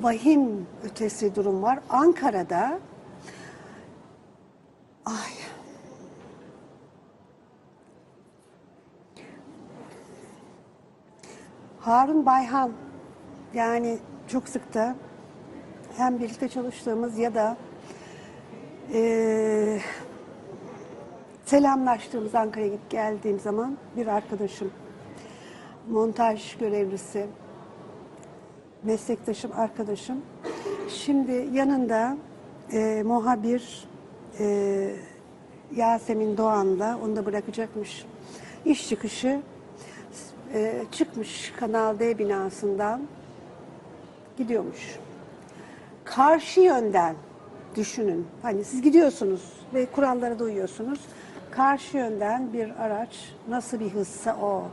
vahim ötesi durum var. Ankara'da ay Harun Bayhan yani çok sık da hem birlikte çalıştığımız ya da eee selamlaştığımız Ankara'ya gidip geldiğim zaman bir arkadaşım, montaj görevlisi, meslektaşım, arkadaşım. Şimdi yanında e, muhabir e, Yasemin Doğan'la onu da bırakacakmış. İş çıkışı e, çıkmış Kanal D binasından gidiyormuş. Karşı yönden düşünün. Hani siz gidiyorsunuz ve kurallara da uyuyorsunuz. Karşı yönden bir araç nasıl bir hızsa o,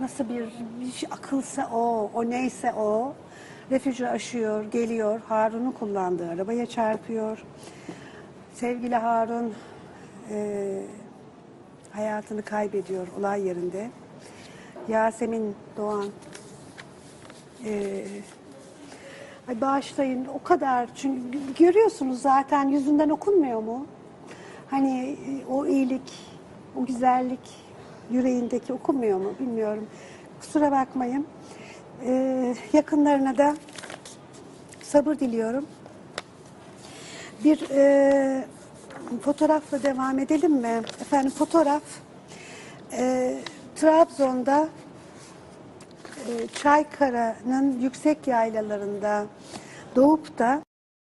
nasıl bir, bir şey- akılsa o, o neyse o refüjü aşıyor, geliyor. Harun'un kullandığı arabaya çarpıyor. Sevgili Harun eee, hayatını kaybediyor olay yerinde. Yasemin Doğan eee Ay bağışlayın o kadar çünkü görüyorsunuz zaten yüzünden okunmuyor mu? Hani e, o iyilik, o güzellik yüreğindeki okunmuyor mu bilmiyorum. Kusura bakmayın. Ee, yakınlarına da sabır diliyorum. Bir e, fotoğrafla devam edelim mi? Efendim fotoğraf e, Trabzon'da e, Çaykara'nın yüksek yaylalarında doğup da